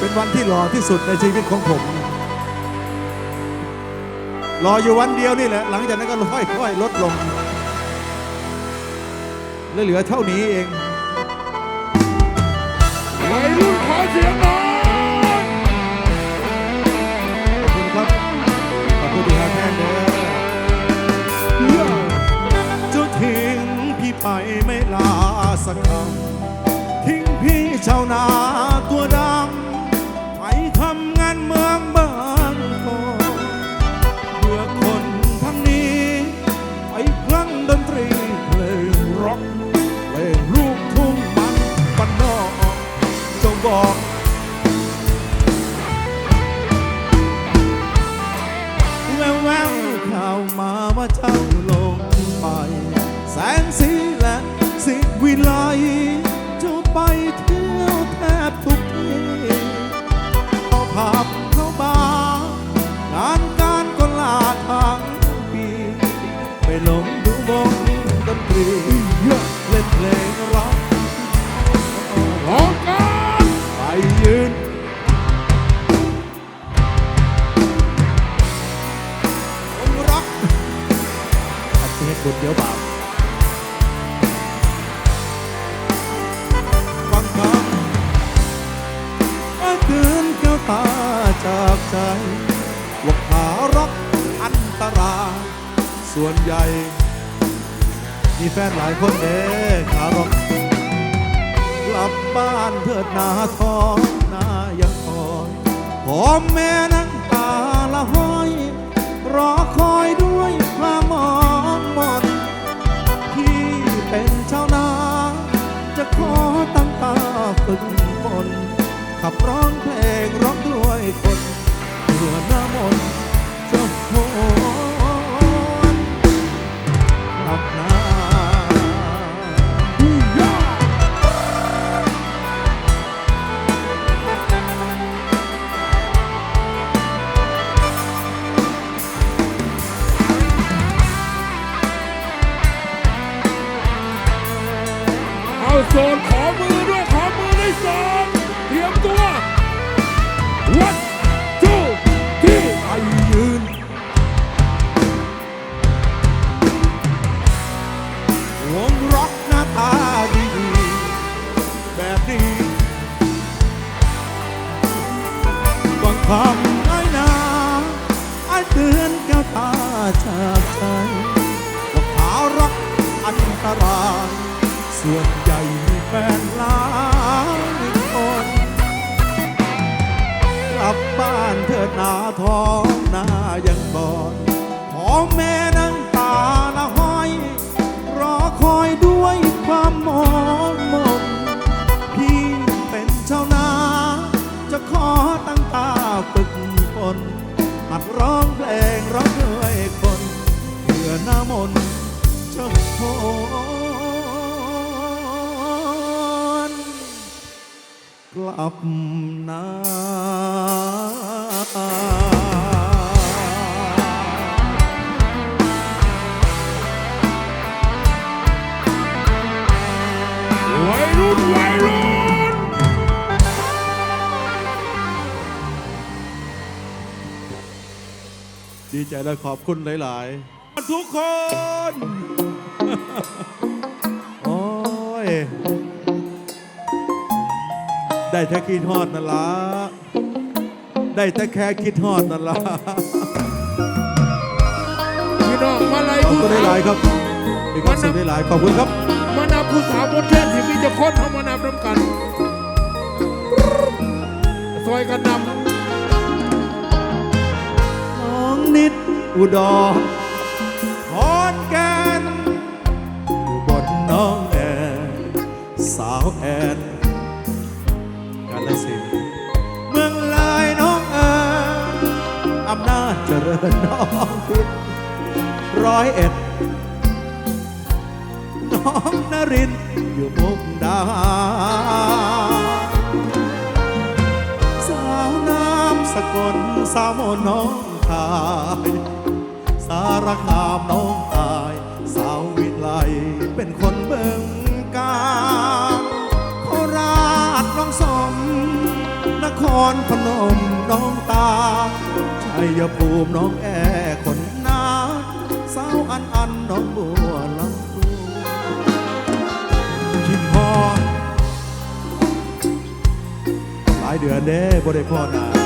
เป็นวันที่หล่อที่สุดในชีวิตของผมรออยู่วันเดียวนี่แหละ หลังจากนั้นก็ค่อยๆลดลงและเหลือเท่านี้เองวัยรุ่นขอเสียงหน่อยขอบคุณครับ ขอบคุณที่หาแทนเด้อจะทิ้งพี่ไปไม่ลาสักคำทิ้งพี่ชาวนา คุณเดียวเปล่าฟังคำอาเตือนแก้วตาจากใจ ว่าขาร็อกอันตรายส่วนใหญ่ มีแฟนหลายคนเด้ขาร็อกกลับบ้านเถิดนาทองนายังคอยพ่อแม่ ขอมือด้วยขอมือด้วยโซนเตรียมตัว one two three ไปยืน วงร็อกหน้าตาดีแบบนี้บางคำไอ้นาไอ้เตือนแก้วตาจากใจว่าขาร็อกอันตรายส่วน องหน้ายังบอด ดีใจและขอบคุณหลาย ๆ ทุกคน โอ้ย ได้แค่คิดฮอดนั่นละได้แต่แค่คิดฮอดนั่นละพี่น้องมาลัยขอบผู้คุณสาหลาวยๆ ครับมีความสุขหลาย ๆ ขอบคุณครับ มานับผู้สาวบนเทศที่มีจะคนเข้ามานำน้ำกันซอยกันนน้ นิดอุดรขอนแก่นอยู่บนน้องแอนสาวแอนกาลสินเมืองลายน้องเอ๋อำนาจเจริญน้องพิษร้อยเอ็ดน้องนรินอยู่มุกดาสาวน้ำสกลสาวมนน้องาย สารคามน้องตาย สาววิไลเป็นคนเบิ่งการโคราชน้องสม นครรพนมน้องตา ชัยภูมิน้องแอคนนาสาวอันอันน้องบัวลำพูคิดพอหลายเดือนเด้บ่ได้พ่อนา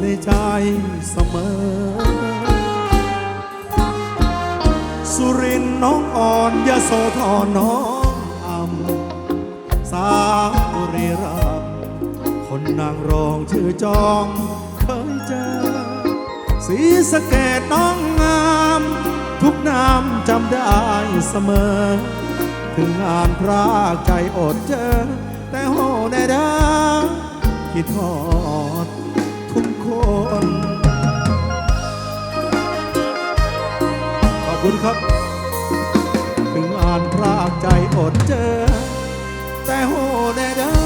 ในใจเสมอ สุรินทร์น้องอ่อนยโสธรน้องอำสาวบุรีรัมคนนางรองชื่อจองเคยเจอ สีสะเกตน้องงาม ทุกน้ำจำได้เสมอ ถึงงานพรากใจอดเจอ แต่โหในดาคิดทอด น ขอบคุณครับ ถึงอ่านพรากใจอดเจอ แต่โหในดาคิด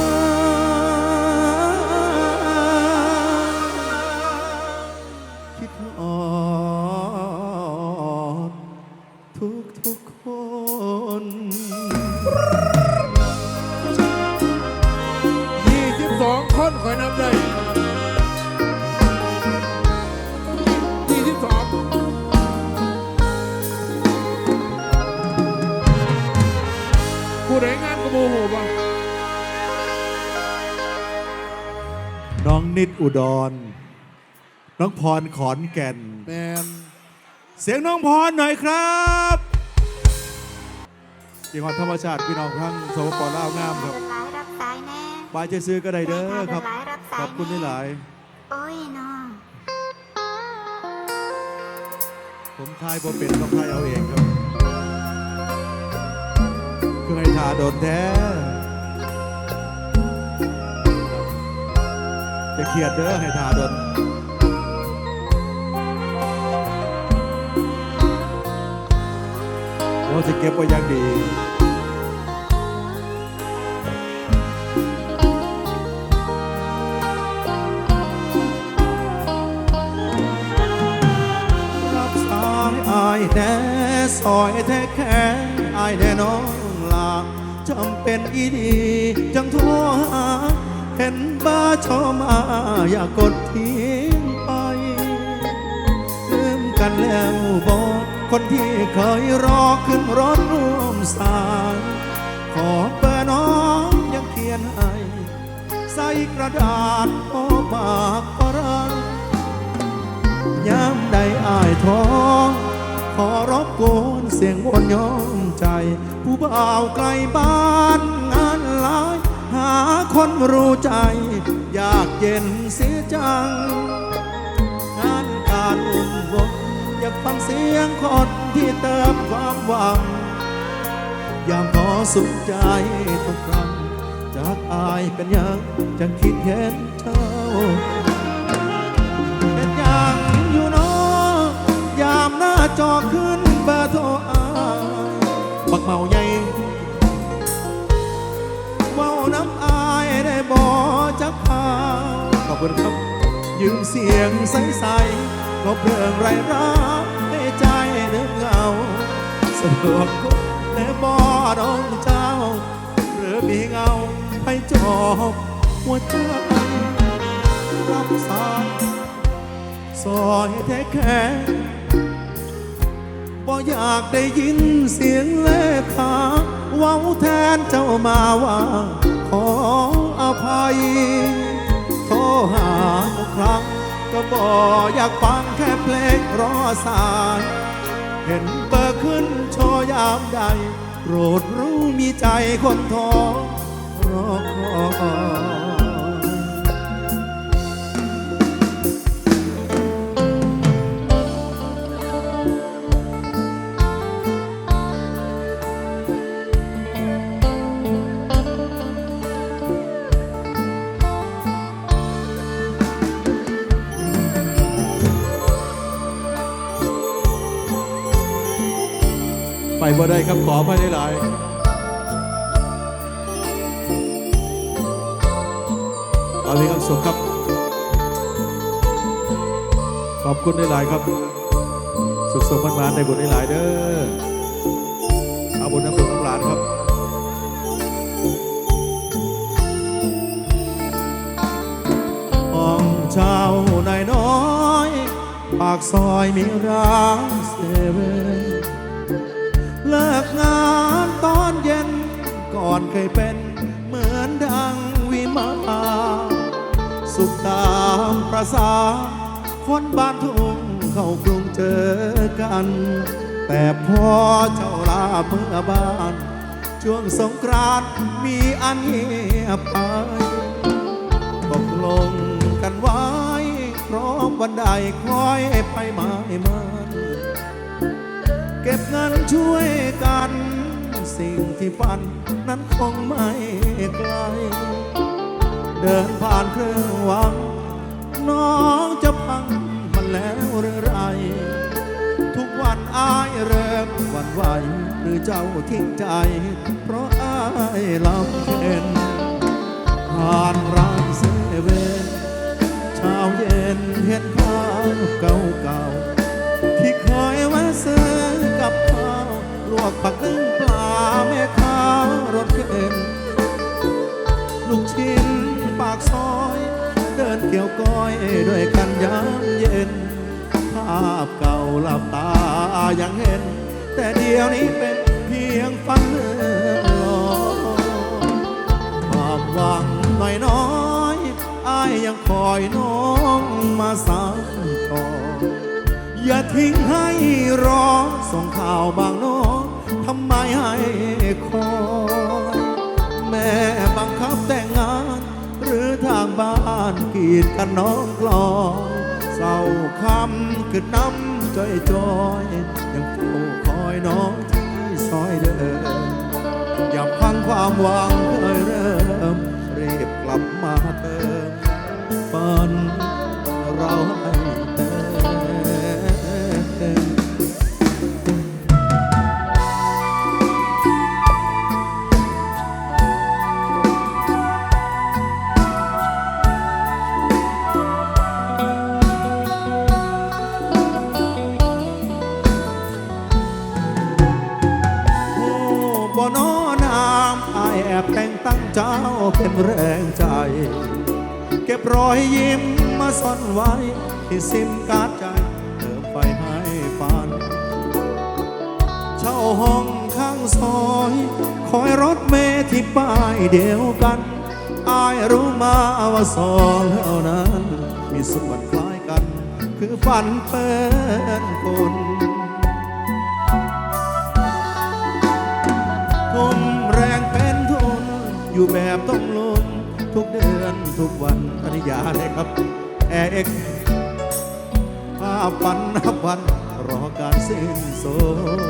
น้องนิดอุดร น้องพรขอนแก่น แมนเสียงน้องพรหน่อยครับเสียงของธรรมชาติพี่น้องทั้งสปปลาวงามครับเดินหลายรับสายแน่บายใจซื้อก็ได้เด้อครับเดินหลายรับสายขอบคุณที่หลายโอ้ยน้องผมทายผมเป็นต้องทายเอาเองครับคือให้ทาโดนแท้ จะเครียดเด้อให้ทาดนว่าจะเก็บไว้อย่างดีรับสายอายแน่ซอยแท้แค่อายแน่น้องลาจำเป็นอีดีจังโทรหา ห็นบ้าชอมาอย่ากดทิ้งไปลืมกันแล้วบอกคนที่เคยรอขึ้นรถร่วมสายขอเบอร์น้องยังเขียนให้ ใส่กระดาษพอปากฝรั่งยามใดอายท้องขอรบกวนเสียงวนย้อมใจ ผู้บ่าวไกลบ้านงานหลาย คนรู้ใจ อยากเย็นเสียจัง งานการอุ่นวงอยากฟังเสียงคนที่เติมความหวัง ยามขอสุขใจทุกครั้งจากอายเป็นยังจังคิดเห็นเจ้าเป็นอย่างอยู่เนอยามหน้าจอขึ้นเบอร์โทรอายบักเมาใหญ่ คุณครับ ยืมเสียงใสๆก็เพลิงไรรักให้ใจเนึกเงาสะดวกแน่บอน้องเจ้า หรือมีเงาให้จอบหัวใจรับสายซอยแท้แค่บ่อยากได้ยินเสียงเลขาเว้าแทนเจ้ามาว่าขออภัย หาทุกครั้ง ก็บ่อยากฟังแค่เพลงรอสาย เห็นเบอร์ขึ้นโชว์ยามใดโปรดรู้มีใจคนท้องรอคอย ไปบ่ได้ครับขอพระหลายเอาเลยครับสุขครับ ขอบคุณหลายครับ สุขสมมันมาในบุญหลายเด้อเอาบุญน้ำบุญน้ำหลานครับห้องเช่านายน้อย ปากซอยมีร้านเซเว่น งานตอนเย็น ก่อนเคยเป็นเหมือนดังวิมานสุขตามประสา คนบ้านทุ่งเข้ากรุงเจอกัน แต่พอเจ้าลาเมื่อบ้าน ช่วงสงกรานต์มีอันเงียบไปตกลงกันไว้พร้อมวันใดคอยไปหมายมัน เก็บเงินช่วยกัน สิ่งที่ฝันนั้นคงไม่ไกล เดินผ่านเครื่องวัง น้องจะพังมันแล้วหรือไร ทุกวันอายเริ่มวันไหว หรือเจ้าทิ้งใจ เพราะอายลำเค็นผ่านร้านเซเว่นเช้าเย็นเห็นภาพเก่าๆ ที่เคยแวะซื้อกับข้าวลวกผักนึ่งปลาแม่ค้ารถเข็นลูกชิ้นปากซอย เดินเกี่ยวก้อยด้วยกันยามเย็น ภาพเก่าหลับตายังเห็น แต่เดี๋ยวนี้เป็นเพียงฝันเลื่อลอยความหวังน้อยน้อยๆอายยังคอยน้องมาสานต่อ อย่าทิ้งให้รอ ส่งข่าวบางโน้องทำไมให้คอยแม่บังคับแต่งงาน หรือทางบ้านกีดกันน้องกลอยเศร้าคำคือน้ำจอยจอยยังเฝ้าคอยน้องที่ซอยเดิมอย่าพังความหวังเคยเริ่มรีบกลับมาเติมฝันเราให้ แรงใจ เก็บรอยยิ้มมาซ่อนไว้ ที่ซิมการ์ดใจ เติมไฟให้ฝัน เช่าห้องข้างซอย คอยรถเมล์ที่ป้ายเดียวกัน อายรู้มาว่าสองเท่านั้น มีส่วนคล้ายกัน คือฝันเป็นคนทุ่มแรงเป็นทุนอยู่แบบต้อง ทุกเดือนทุกวันอนิยาเลยครับแอร์เอ็กภาพฝันนับวันรอการสิ้นสุด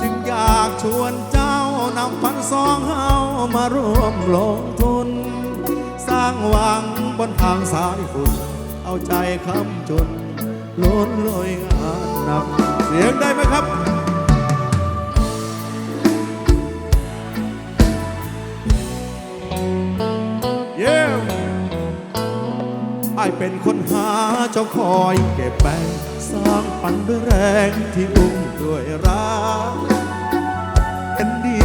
จึงอยากชวนเจ้านำพันสองเฮามาร่วมลงทุน สร้างวังบนทางสายฝุ่น เอาใจคำจนล้นลอยงานหนักเสียงได้ไหมครับายเป็นคนหาเจ้าคอยเก็บแบ่งสร้างฝันด้วยแรงที่อุ้มด้วยรักเป็นดี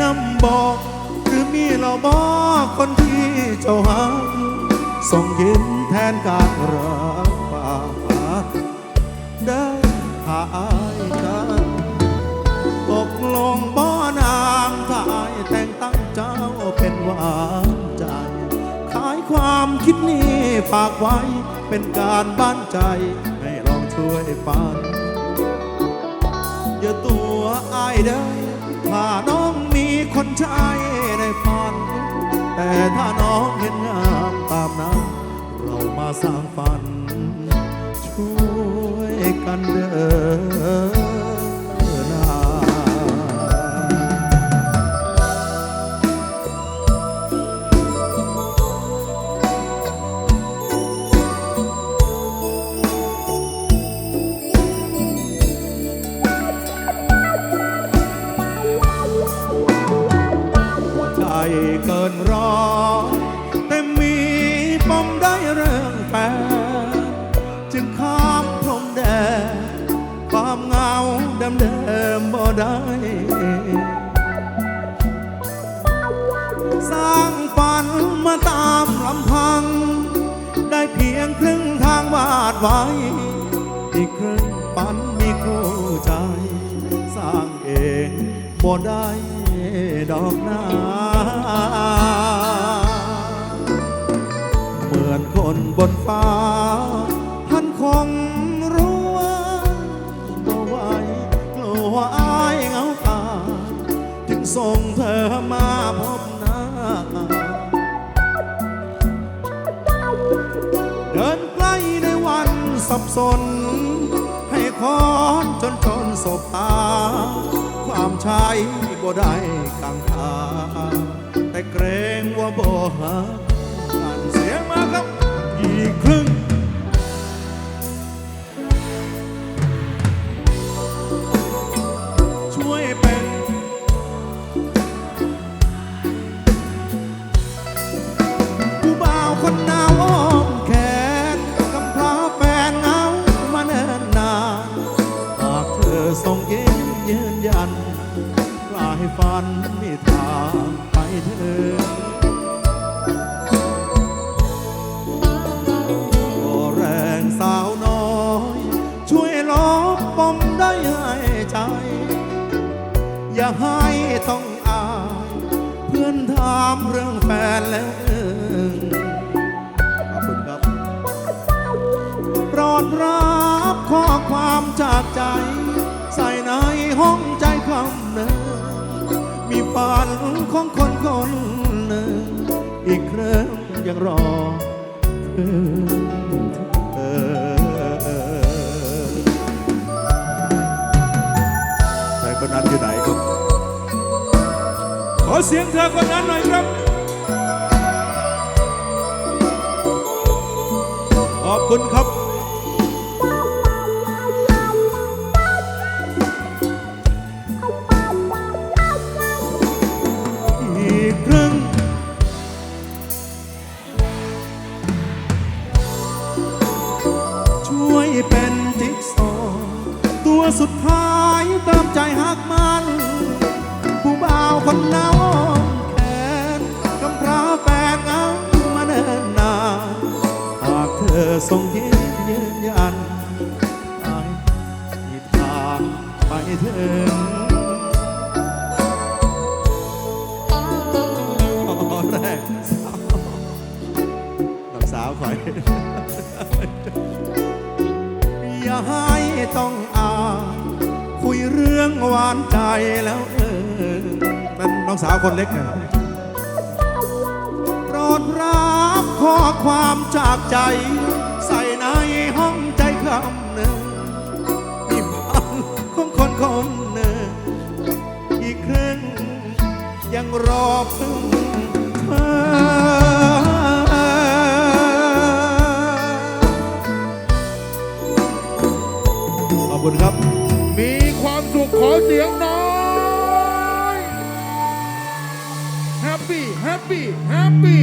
น้ำบอกหรือมีเราบอกคนที่เจ้าหาส่งยิ้มแทนการรักป่าได้หาอายกันตกลงบ่นางถ้าอายแต่งตั้งเจ้าเป็นวานใจขา ความคิดนี้ฝากไว้ เป็นการบ้านใจ ให้ลองช่วยฟันอย่าตัวอายได้ถ้าน้องมีคนใช้ในฝัน แต่ถ้าน้องเห็นงามตามนั้น เรามาสร้างฝัน ช่วยกันเดิน มได้เรื่องแฟนจึงข้ามพรมแดนความเงาเดิมเดิมบ่ได้สร้างฝันมาตามลำพัง ได้เพียงครึ่งทางวาดไว้ อีกครึ่งฝันมีคู่ใจ สร้างเองบ่ได้ดอกนา นคนบนฟ้า ท่านคงรู้ว่าบ่ไหวกลัวอายเหงาตาจึงส่งเธอมาพบหน้า เดินใกล้ในวันสับสน ให้คอนจนจนสบตา ความชายบ่ได้กังขาแต่เกรงว่าบ่หา ฝันของคนคนหนึ่ง อีกครื่งยังรอเธอใครคนนั้นอยู่ไหนครับ ขอเสียงเธอคนนั้นหน่อยครับขอบคุณครับ เป็นจิ๊กซอว์ตัวสุดท้ายเติมใจหักมันผู้บ่าวคนหนาวอ้อมแขนกำพร้าแฟนเหงามาเนินนานหากเธอส่งยิ้มยืนยันไอ้ที่ทางไปถึงตอนแรกสาวน้องสาวคอย อย่าให้ต้องอายคุยเรื่องหวานใจแล้วเออนั่นน้องสาวคนเล็กโปรดรับข้อความจากใจ ใส่ในห้องใจคำหนึ่งมีฝันของคนคนหนึ่งอีกครึ่งยังรอพึ่งเธอ คุณครับ มีความสุขขอเสียงน้อยแฮปปี้แฮปปี้แฮปปี้